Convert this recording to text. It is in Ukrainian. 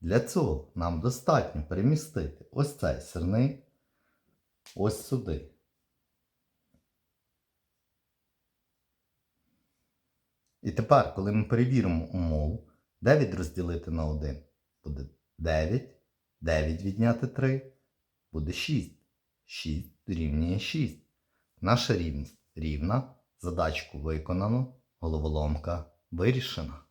Для цього нам достатньо перемістити ось цей сирник ось сюди. І тепер, коли ми перевіримо умову, 9 розділити на 1 буде 9, 9 відняти 3 буде 6. 6 дорівнює 6. Наша рівність рівна, задачку виконано, головоломка вирішена.